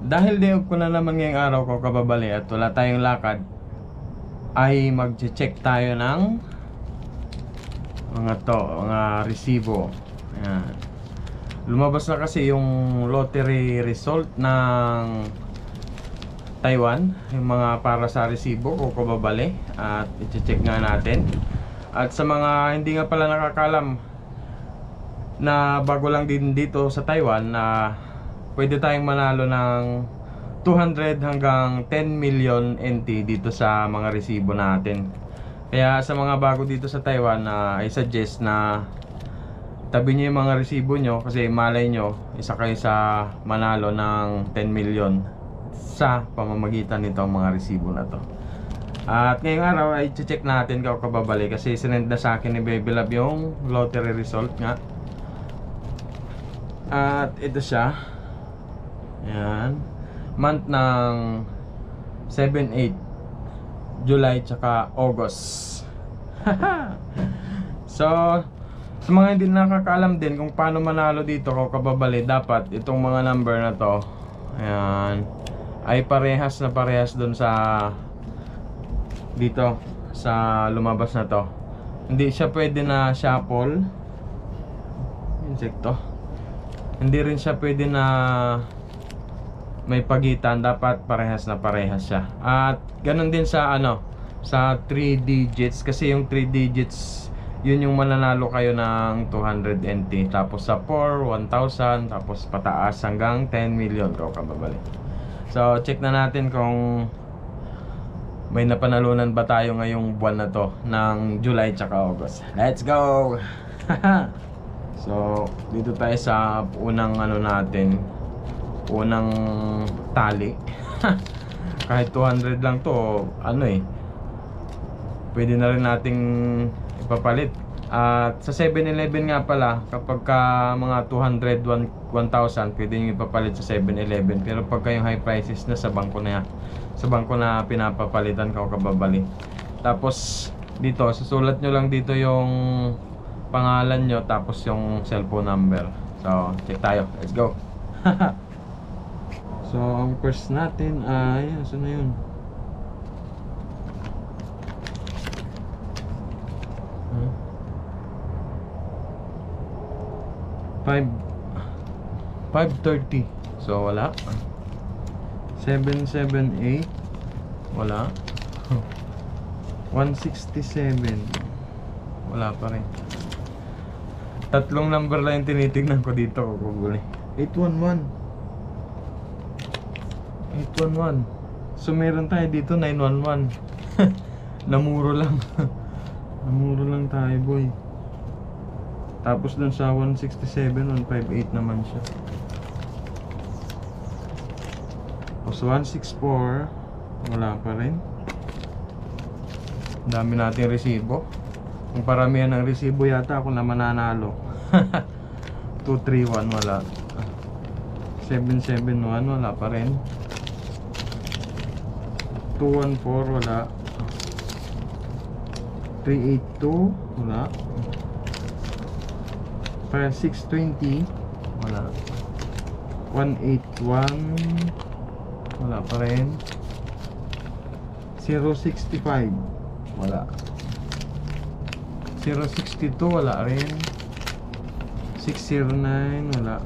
Dahil off ko na naman ngayong araw ko kababali at wala tayong lakad, ay mag-check tayo ng mga to, mga resibo. Ayan. Lumabas na kasi yung lottery result ng Taiwan, yung mga para sa resibo ko kababali at i-check nga natin. At sa mga hindi nga pala nakakalam na bago lang din dito sa Taiwan na pwede tayong manalo ng 200 hanggang 10 million NT dito sa mga resibo natin. Kaya sa mga bago dito sa Taiwan na I suggest na tabi niyo yung mga resibo nyo kasi malay nyo isa kayo sa manalo ng 10 million sa pamamagitan nitong mga resibo na to. At ngayong araw ay check natin kung kababalik kasi sinend na sa akin ni Baby Love yung lottery result nga. At ito siya. Yan. Month ng 7, 8. July tsaka August. so, sa mga hindi nakakaalam din kung paano manalo dito kung kababali, dapat itong mga number na to, ayan, ay parehas na parehas dun sa dito sa lumabas na to. Hindi siya pwede na shuffle. Insekto. Hindi rin siya pwede na may pagitan, dapat parehas na parehas siya. At ganun din sa ano, sa 3 digits kasi yung 3 digits yun yung mananalo kayo ng 200 NT. Tapos sa 4, 1,000. Tapos pataas hanggang 10 million ko kababalik. So, check na natin kung may napanalunan ba tayo ngayong buwan na to ng July tsaka August. Let's go! so, dito tayo sa unang ano natin, unang tali. Kahit 200 lang to, ano eh, pwede na rin nating ipapalit. At sa 7-Eleven nga pala, kapag ka mga 200, 1,000, pwede nyo ipapalit sa 7-Eleven. Pero pagka yung high prices na sa bangko na yan, sa bangko na pinapapalitan ka o kababali. Tapos dito, susulat nyo lang dito yung pangalan nyo tapos yung cellphone number. So, check tayo. Let's go. so, ang first natin ay, saan na yun? Hmm? Five 530 So wala 778 Wala 167 Wala pa rin Tatlong number lang yung tinitignan ko dito Kukuli 811 811 So meron tayo dito 911 Namuro lang. Namuro lang tayo boy. Tapos dun sa 167 158 naman siya. Tapos 164 Wala pa rin. Ang Dami nating resibo Kung paramihan ng resibo yata ako na mananalo. 231 wala. 771 wala pa rin. 214 wala. 382 wala. 5620 wala. 181 wala pa rin. 065 wala 062 wala rin. 609 wala.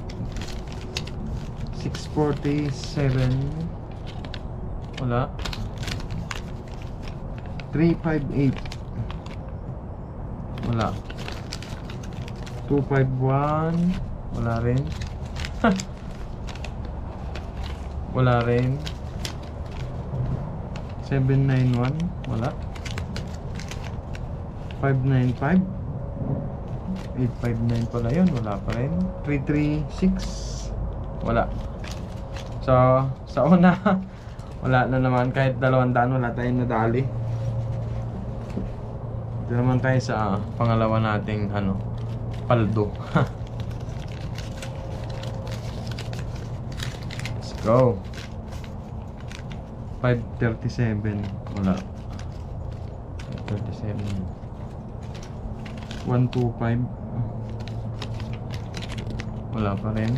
647 wala. 358 wala. 251 wala rin. Wala rin. 791 wala 595 859 pala yun wala pa rin 336 wala. So sa una wala na naman. Kahit dalawang daan wala tayong nadali. Ito naman tayo sa pangalawa nating ano paldo. Let's go. 537 wala. 537 125 wala pa rin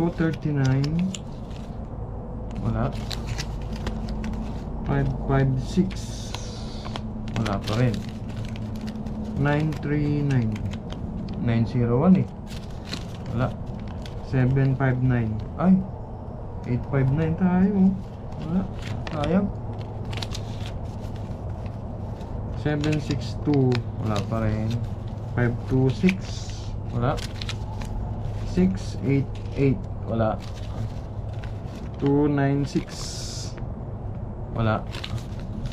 239. Wala. 556. Wala pa rin. 939. 901 eh. Wala. 759. Ay. 859 tayo. Wala. Sayang. 762. Wala pa rin. 526. Wala. 688. Wala. 296. Wala.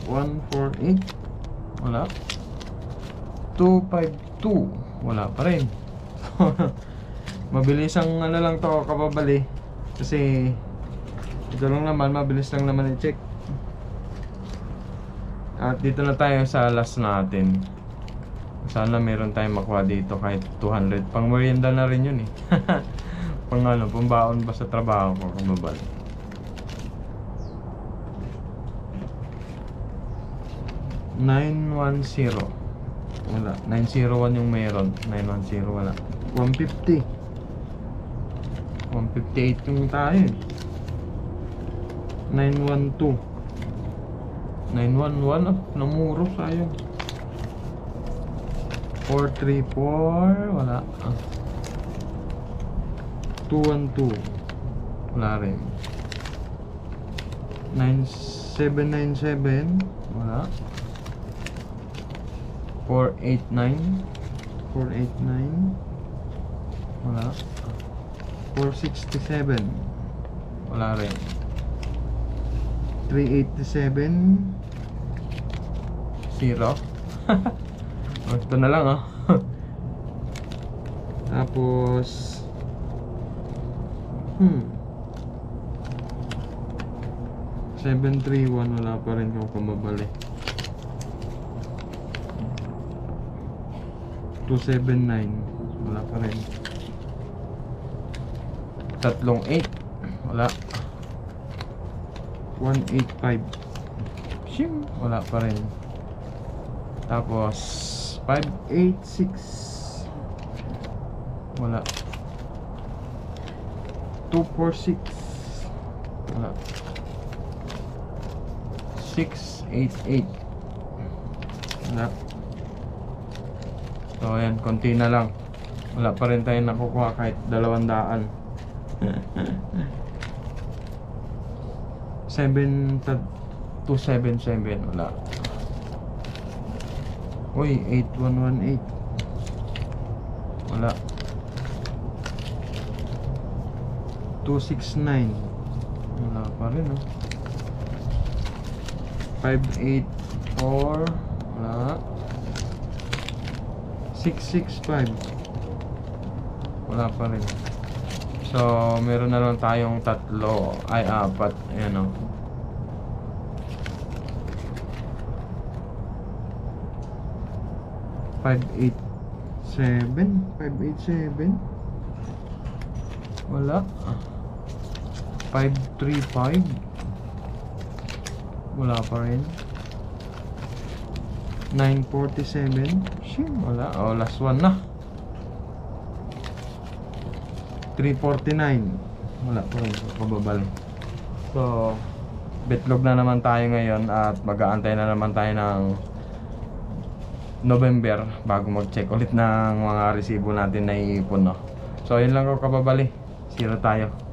148. Wala. 252. Wala pa rin. mabilis ang ano lang to kababali. Kasi ito lang naman, mabilis lang naman i-check. At dito na tayo sa last natin. Sana meron tayong makuha dito kahit 200. Pang merienda na rin yun eh. pang ano, pambaon ba sa trabaho ko kababali. Nine one zero. Wala. 901 yung meron. 910 wala. 150. 158 yung tayo eh. 912. 911 ah. Namuro sayang. 434. Wala. Ah. 212. Wala rin. 9797. Wala. 489 489 Wala 467 Wala rin 387 Oh, Ito na lang ah. Tapos Hmm. 731 wala pa rin kung kumabali 279 wala pa rin. Tatlong 8 wala. 185 Shim, wala pa rin tapos 586 wala. 246 wala. 688 wala. So ayan, konti na lang. Wala pa rin tayong nakukuha kahit dalawang daan. Seven, two seven seven, wala. Uy, 8118. Wala. 269. Wala pa rin, oh. 584. Wala. 665 wala pa rin so meron na lang tayong tatlo ay apat ayan o Five eight seven Five eight seven Wala Five three five Wala pa rin 947 Shit, wala. Oh, last one na. 349 Wala pa rin. Kababal. So, betlog na naman tayo ngayon at mag-aantay na naman tayo ng November bago mag-check ulit ng mga resibo natin na iipon, no? So, yun lang ko kababali. Zero tayo.